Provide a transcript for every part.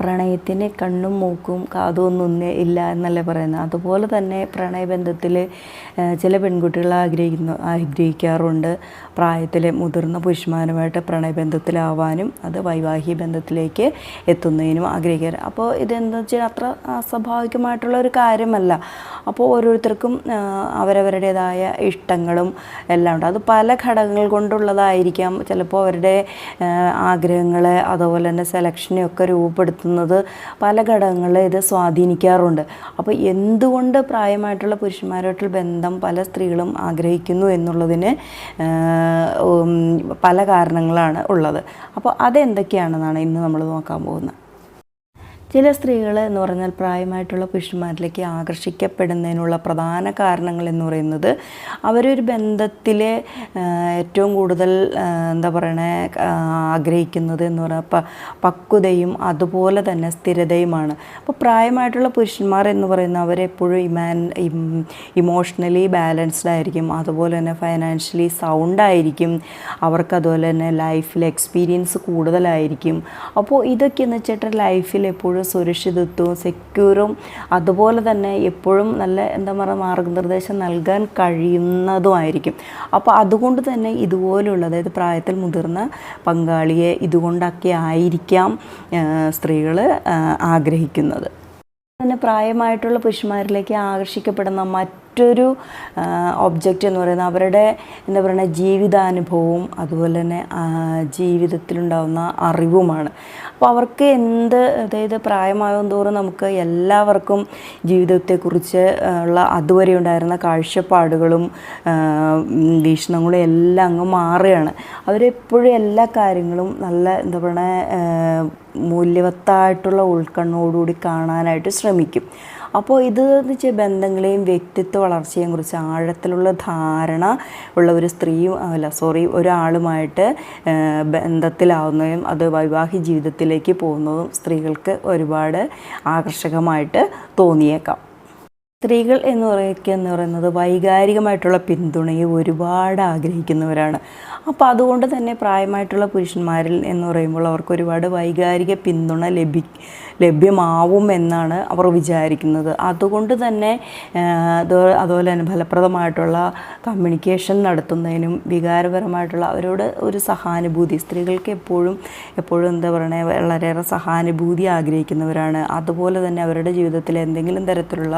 പ്രണയത്തിന് കണ്ണും മൂക്കും കാതും ഇല്ല എന്നല്ലേ പറയുന്നത്. അതുപോലെ തന്നെ പ്രണയബന്ധത്തിൽ ചില പെൺകുട്ടികൾ ആഗ്രഹിക്കുന്നു ആഗ്രഹിക്കാറുണ്ട്. പ്രായത്തിലെ മുതിർന്ന പുരുഷന്മാരുമായിട്ട് പ്രണയബന്ധത്തിലാവാനും അത് വൈവാഹിക ബന്ധത്തിലേക്ക് എത്തുന്നതിനും ആഗ്രഹിക്കാറ്. അപ്പോൾ ഇതെന്താ വെച്ചാൽ അത്ര അസ്വാഭാവികമായിട്ടുള്ള ഒരു കാര്യമല്ല. അപ്പോൾ ഓരോരുത്തർക്കും അവരവരുടേതായ ഇഷ്ടങ്ങളും എല്ലാം ഉണ്ട്. അത് പല ഘടകങ്ങൾ കൊണ്ടുള്ളതായിരിക്കാം. ചിലപ്പോൾ അവരുടെ ആഗ്രഹങ്ങൾ അതുപോലെ തന്നെ സെലക്ഷനെയൊക്കെ രൂപപ്പെടുത്തുന്നത് പല ഘടകങ്ങളെ ഇത് സ്വാധീനിക്കാറുണ്ട്. അപ്പോൾ എന്തുകൊണ്ട് പ്രായമായിട്ടുള്ള പുരുഷന്മാരായിട്ടുള്ള ബന്ധം പല സ്ത്രീകളും ആഗ്രഹിക്കുന്നു എന്നുള്ളതിന് പല കാരണങ്ങളാണ് ഉള്ളത്. അപ്പോൾ അതെന്തൊക്കെയാണെന്നാണ് ഇന്ന് നമ്മൾ നോക്കാൻ പോകുന്നത്? ചില സ്ത്രീകൾ എന്ന് പറഞ്ഞാൽ പ്രായമായിട്ടുള്ള പുരുഷന്മാരിലേക്ക് ആകർഷിക്കപ്പെടുന്നതിനുള്ള പ്രധാന കാരണങ്ങൾ എന്ന് പറയുന്നത് അവരൊരു ബന്ധത്തിൽ ഏറ്റവും കൂടുതൽ എന്താ പറയണേ ആഗ്രഹിക്കുന്നത് എന്ന് പറഞ്ഞാൽ പ പക്വതയും അതുപോലെ തന്നെ സ്ഥിരതയുമാണ്. അപ്പോൾ പ്രായമായിട്ടുള്ള പുരുഷന്മാർ എന്ന് പറയുന്ന അവരെപ്പോഴും ഇമാൻ ഇമോഷണലി ബാലൻസ്ഡ് ആയിരിക്കും. അതുപോലെ തന്നെ ഫൈനാൻഷ്യലി സൗണ്ട് ആയിരിക്കും. അവർക്ക് അതുപോലെ തന്നെ ലൈഫിൽ എക്സ്പീരിയൻസ് കൂടുതലായിരിക്കും. അപ്പോൾ ഇതൊക്കെ എന്ന് വെച്ചിട്ട് ലൈഫിൽ എപ്പോഴും സുരക്ഷിതത്വവും സെക്യൂറും അതുപോലെ തന്നെ എപ്പോഴും നല്ല എന്താ പറയുക മാർഗനിർദ്ദേശം നൽകാൻ കഴിയുന്നതുമായിരിക്കും. അപ്പോൾ അതുകൊണ്ട് തന്നെ ഇതുപോലുള്ള അതായത് പ്രായത്തിൽ മുതിർന്ന പങ്കാളിയെ ഇതുകൊണ്ടൊക്കെ ആയിരിക്കാം സ്ത്രീകൾ ആഗ്രഹിക്കുന്നത്. തന്നെ പ്രായമായിട്ടുള്ള പുരുഷന്മാരിലേക്ക് ആകർഷിക്കപ്പെടുന്ന മറ്റൊരു ഒബ്ജക്റ്റ് എന്ന് പറയുന്നത് അവരുടെ എന്താ പറയുക ജീവിതാനുഭവവും അതുപോലെ തന്നെ ജീവിതത്തിലുണ്ടാകുന്ന അറിവുമാണ്. അപ്പോൾ അവർക്ക് എന്ത് അതായത് പ്രായമാകും തോറും നമുക്ക് എല്ലാവർക്കും ജീവിതത്തെക്കുറിച്ച് ഉള്ള അതുവരെ ഉണ്ടായിരുന്ന കാഴ്ചപ്പാടുകളും വീക്ഷണങ്ങളും എല്ലാം അങ്ങ് മാറുകയാണ്. അവരെപ്പോഴും എല്ലാ കാര്യങ്ങളും നല്ല എന്താ പറയുക മൂല്യവത്തായിട്ടുള്ള ഉൾക്കണ്ണോടുകൂടി കാണാനായിട്ട് ശ്രമിക്കും. അപ്പോൾ ഇത് എന്ന് വെച്ചാൽ ബന്ധങ്ങളെയും വ്യക്തിത്വ വളർച്ചയെയും കുറിച്ച് ആഴത്തിലുള്ള ധാരണ ഉള്ള ഒരു സ്ത്രീയും അല്ല സോറി ഒരാളുമായിട്ട് ബന്ധത്തിലാവുന്നതും അത് വൈവാഹിക ജീവിതത്തിലേക്ക് പോകുന്നതും സ്ത്രീകൾക്ക് ഒരുപാട് ആകർഷകമായിട്ട് തോന്നിയേക്കാം. സ്ത്രീകൾ എന്ന് പറയുക എന്ന് പറയുന്നത് വൈകാരികമായിട്ടുള്ള പിന്തുണയെ ഒരുപാട് ആഗ്രഹിക്കുന്നവരാണ്. അപ്പോൾ അതുകൊണ്ട് തന്നെ പ്രായമായിട്ടുള്ള പുരുഷന്മാരിൽ എന്ന് പറയുമ്പോൾ അവർക്ക് ഒരുപാട് വൈകാരിക പിന്തുണ ലഭി ലഭ്യമാവും എന്നാണ് അവർ വിചാരിക്കുന്നത്. അതുകൊണ്ട് തന്നെ അതുപോലെ തന്നെ ഫലപ്രദമായിട്ടുള്ള കമ്മ്യൂണിക്കേഷൻ നടത്തുന്നതിനും വികാരപരമായിട്ടുള്ള അവരോട് ഒരു സഹാനുഭൂതി സ്ത്രീകൾക്ക് എപ്പോഴും എപ്പോഴും എന്താ പറയണേ വളരെയേറെ സഹാനുഭൂതി ആഗ്രഹിക്കുന്നവരാണ്. അതുപോലെ തന്നെ അവരുടെ ജീവിതത്തിൽ എന്തെങ്കിലും തരത്തിലുള്ള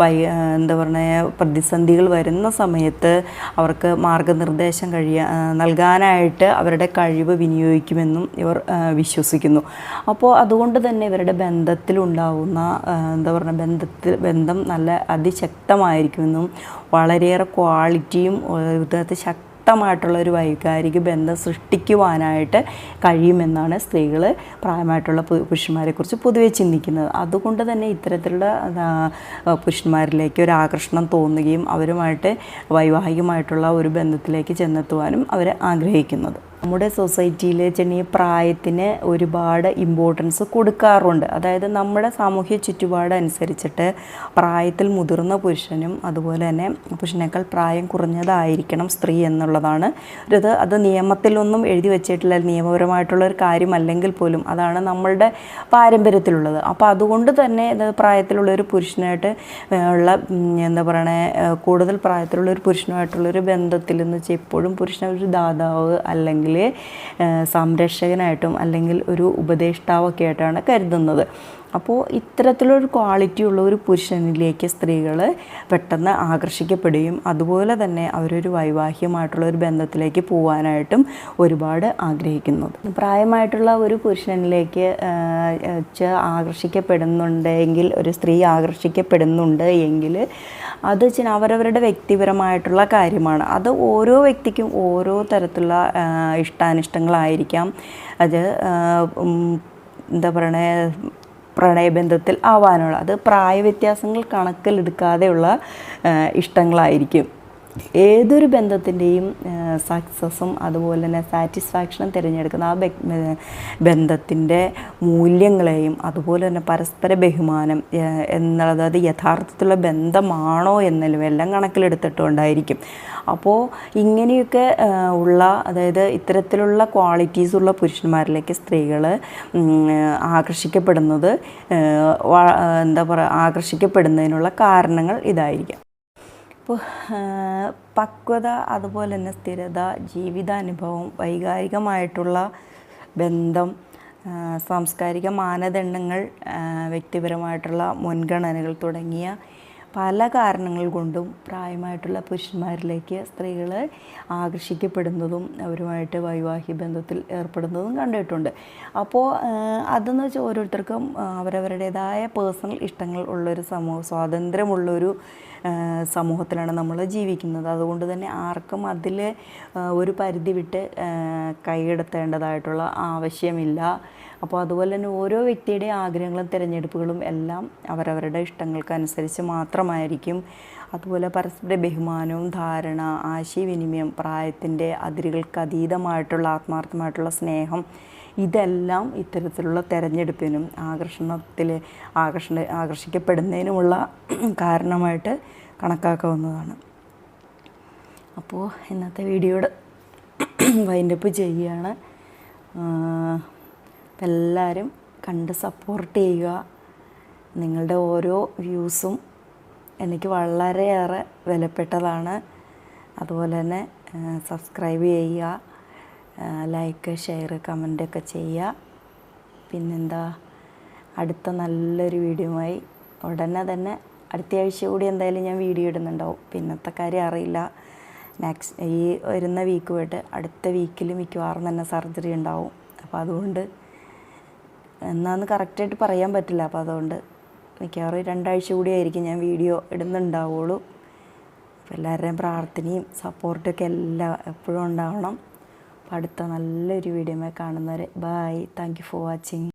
വൈ എന്താ പറയുക പ്രതിസന്ധികൾ വരുന്ന സമയത്ത് അവർക്ക് മാർഗനിർദ്ദേശം കഴിയ നൽകാനായിട്ട് അവരുടെ കഴിവ് വിനിയോഗിക്കുമെന്നും ഇവർ വിശ്വസിക്കുന്നു. അപ്പോൾ അതുകൊണ്ട് തന്നെ ഇവരുടെ ബന്ധത്തിലുണ്ടാവുന്ന എന്താ പറയുക ബന്ധത്തിൽ ബന്ധം നല്ല അതിശക്തമായിരിക്കുമെന്നും വളരെയേറെ ക്വാളിറ്റിയും ഇതിനകത്ത് ശക്തമായിട്ടുള്ള ഒരു വൈകാരിക ബന്ധം സൃഷ്ടിക്കുവാനായിട്ട് കഴിയുമെന്നാണ് സ്ത്രീകൾ പ്രായമായിട്ടുള്ള പുരുഷന്മാരെ പുരുഷന്മാരെക്കുറിച്ച് പൊതുവെ ചിന്തിക്കുന്നത്. അതുകൊണ്ട് തന്നെ ഇത്തരത്തിലുള്ള പുരുഷന്മാരിലേക്ക് ഒരു ആകർഷണം തോന്നുകയും അവരുമായിട്ട് വൈവാഹികമായിട്ടുള്ള ഒരു ബന്ധത്തിലേക്ക് ചെന്നെത്തുവാനും അവർ ആഗ്രഹിക്കുന്നത്. നമ്മുടെ സൊസൈറ്റിയിൽ ചെന്നീ പ്രായത്തിന് ഒരുപാട് ഇമ്പോർട്ടൻസ് കൊടുക്കാറുണ്ട്. അതായത് നമ്മുടെ സാമൂഹ്യ ചുറ്റുപാട് അനുസരിച്ചിട്ട് പ്രായത്തിൽ മുതിർന്ന പുരുഷനും അതുപോലെ തന്നെ പുരുഷനേക്കാൾ പ്രായം കുറഞ്ഞതായിരിക്കണം സ്ത്രീ എന്നുള്ളതാണ്. ഇത് അത് നിയമത്തിലൊന്നും എഴുതി വെച്ചിട്ടില്ല നിയമപരമായിട്ടുള്ള ഒരു കാര്യമല്ലെങ്കിൽ പോലും. അതാണ് നമ്മളുടെ പാരമ്പര്യത്തിലുള്ളത്. അപ്പോൾ അതുകൊണ്ട് തന്നെ പ്രായത്തിലുള്ള ഒരു പുരുഷനായിട്ട് ഉള്ള എന്താ പറയണേ കൂടുതൽ പ്രായത്തിലുള്ള ഒരു പുരുഷനുമായിട്ടുള്ളൊരു ബന്ധത്തിൽ എന്ന് വെച്ചാൽ എപ്പോഴും പുരുഷൻ ഒരു ദാതാവ് അല്ലെങ്കിൽ ഏഹ്, സംരക്ഷകനായിട്ടും അല്ലെങ്കിൽ ഒരു ഉപദേഷ്ടാവൊക്കെ ആയിട്ടാണ് കരുതുന്നത്. അപ്പോൾ ഇത്തരത്തിലൊരു ക്വാളിറ്റി ഉള്ള ഒരു പുരുഷനിലേക്ക് സ്ത്രീകൾ പെട്ടെന്ന് ആകർഷിക്കപ്പെടുകയും അതുപോലെ തന്നെ അവരൊരു വൈവാഹികമായിട്ടുള്ള ഒരു ബന്ധത്തിലേക്ക് പോകാനായിട്ടും ഒരുപാട് ആഗ്രഹിക്കുന്നത് പ്രായമായിട്ടുള്ള ഒരു പുരുഷനിലേക്ക് ആകർഷിക്കപ്പെടുന്നുണ്ടെങ്കിൽ ഒരു സ്ത്രീ ആകർഷിക്കപ്പെടുന്നുണ്ട് എങ്കിൽ അത് അവരവരുടെ വ്യക്തിപരമായിട്ടുള്ള കാര്യമാണ്. അത് ഓരോ വ്യക്തിക്കും ഓരോ തരത്തിലുള്ള ഇഷ്ടാനിഷ്ടങ്ങളായിരിക്കാം. അത് എന്താ പറയണേ പ്രണയബന്ധത്തിൽ ആവാനുള്ള അത് പ്രായവ്യത്യാസങ്ങൾ കണക്കിലെടുക്കാതെയുള്ള ഇഷ്ടങ്ങളായിരിക്കും. ഏതൊരു ബന്ധത്തിന്റെയും സക്സസ്സും അതുപോലെ തന്നെ സാറ്റിസ്ഫാക്ഷനും തിരഞ്ഞെടുക്കുന്ന ആ ബന്ധത്തിന്റെ മൂല്യങ്ങളെയും അതുപോലെ തന്നെ പരസ്പര ബഹുമാനം എന്നുള്ളത് അത് യഥാർത്ഥത്തിലുള്ള ബന്ധമാണോ എന്നലും എല്ലാം കണക്കിലെടുത്തിട്ടുണ്ടായിരിക്കും. അപ്പോൾ ഇങ്ങനെയൊക്കെ ഉള്ള അതായത് ഇത്തരത്തിലുള്ള ക്വാളിറ്റീസ് ഉള്ള പുരുഷന്മാരിലേക്ക് സ്ത്രീകൾ ആകർഷിക്കപ്പെടുന്നത് എന്താ പറയുക ആകർഷിക്കപ്പെടുന്നതിനുള്ള കാരണങ്ങൾ ഇതായിരിക്കാം. ഇപ്പോൾ പക്വത അതുപോലെ തന്നെ സ്ഥിരത ജീവിതാനുഭവം വൈകാരികമായിട്ടുള്ള ബന്ധം സാംസ്കാരിക മാനദണ്ഡങ്ങൾ വ്യക്തിപരമായിട്ടുള്ള മുൻഗണനകൾ തുടങ്ങിയ പല കാരണങ്ങൾ കൊണ്ടും പ്രായമായിട്ടുള്ള പുരുഷന്മാരിലേക്ക് സ്ത്രീകൾ ആകർഷിക്കപ്പെടുന്നതും അവരുമായിട്ട് വൈവാഹിക ബന്ധത്തിൽ ഏർപ്പെടുന്നതും കണ്ടിട്ടുണ്ട്. അപ്പോൾ അതെന്ന് വെച്ചാൽ ഓരോരുത്തർക്കും അവരവരുടേതായ പേഴ്സണൽ ഇഷ്ടങ്ങൾ ഉള്ളൊരു സമൂഹ സ്വാതന്ത്ര്യമുള്ളൊരു സമൂഹത്തിലാണ് നമ്മൾ ജീവിക്കുന്നത്. അതുകൊണ്ട് തന്നെ ആർക്കും അതിൽ ഒരു പരിധി വിട്ട് കൈയെടുത്തേണ്ടതായിട്ടുള്ള ആവശ്യമില്ല. അപ്പോൾ അതുപോലെ തന്നെ ഓരോ വ്യക്തിയുടെ ആഗ്രഹങ്ങളും തിരഞ്ഞെടുപ്പുകളും എല്ലാം അവരവരുടെ ഇഷ്ടങ്ങൾക്കനുസരിച്ച് മാത്രമായിരിക്കും. അതുപോലെ പരസ്പര ബഹുമാനവും ധാരണ ആശയവിനിമയം പ്രായത്തിന്റെ അതിരുകൾക്ക് അതീതമായിട്ടുള്ള ആത്മാർത്ഥമായിട്ടുള്ള സ്നേഹം ഇതെല്ലാം ഇത്തരത്തിലുള്ള തിരഞ്ഞെടുപ്പിനും ആകർഷണത്തിൽ ആകർഷണ ആകർഷിക്കപ്പെടുന്നതിനുമുള്ള കാരണമായിട്ട് കണക്കാക്കാവുന്നതാണ്. അപ്പോൾ ഇന്നത്തെ വീഡിയോയുടെ വൈൻഡപ്പ് ചെയ്യുകയാണ്. എല്ലാവരും കണ്ട് സപ്പോർട്ട് ചെയ്യുക. നിങ്ങളുടെ ഓരോ വ്യൂസും എനിക്ക് വളരെയേറെ വിലപ്പെട്ടതാണ്. അതുപോലെ തന്നെ സബ്സ്ക്രൈബ് ചെയ്യുക ലൈക്ക് ഷെയർ കമന്റൊക്കെ ചെയ്യുക. പിന്നെന്താ അടുത്ത നല്ലൊരു വീഡിയോയുമായി ഉടനെ തന്നെ അടുത്ത ആഴ്ച കൂടി എന്തായാലും ഞാൻ വീഡിയോ ഇടുന്നുണ്ടാവും. പിന്നത്തെ കാര്യം അറിയില്ല. നെക്സ്റ്റ് ഈ വരുന്ന വീക്ക് പോയിട്ട് അടുത്ത വീക്കിൽ മിക്കവാറും തന്നെ സർജറി ഉണ്ടാവും. അപ്പോൾ അതുകൊണ്ട് എന്നാന്ന് കറക്റ്റായിട്ട് പറയാൻ പറ്റില്ല. അപ്പോൾ അതുകൊണ്ട് മിക്കവാറും രണ്ടാഴ്ച കൂടി ആയിരിക്കും ഞാൻ വീഡിയോ ഇടുന്നുണ്ടാവുള്ളൂ. അപ്പോൾ എല്ലാവരുടെയും പ്രാർത്ഥനയും സപ്പോർട്ടൊക്കെ എല്ലാം എപ്പോഴും ഉണ്ടാവണം. അപ്പോൾ അടുത്ത നല്ലൊരു വീഡിയോ കാണുന്നവരെ bye thank you for watching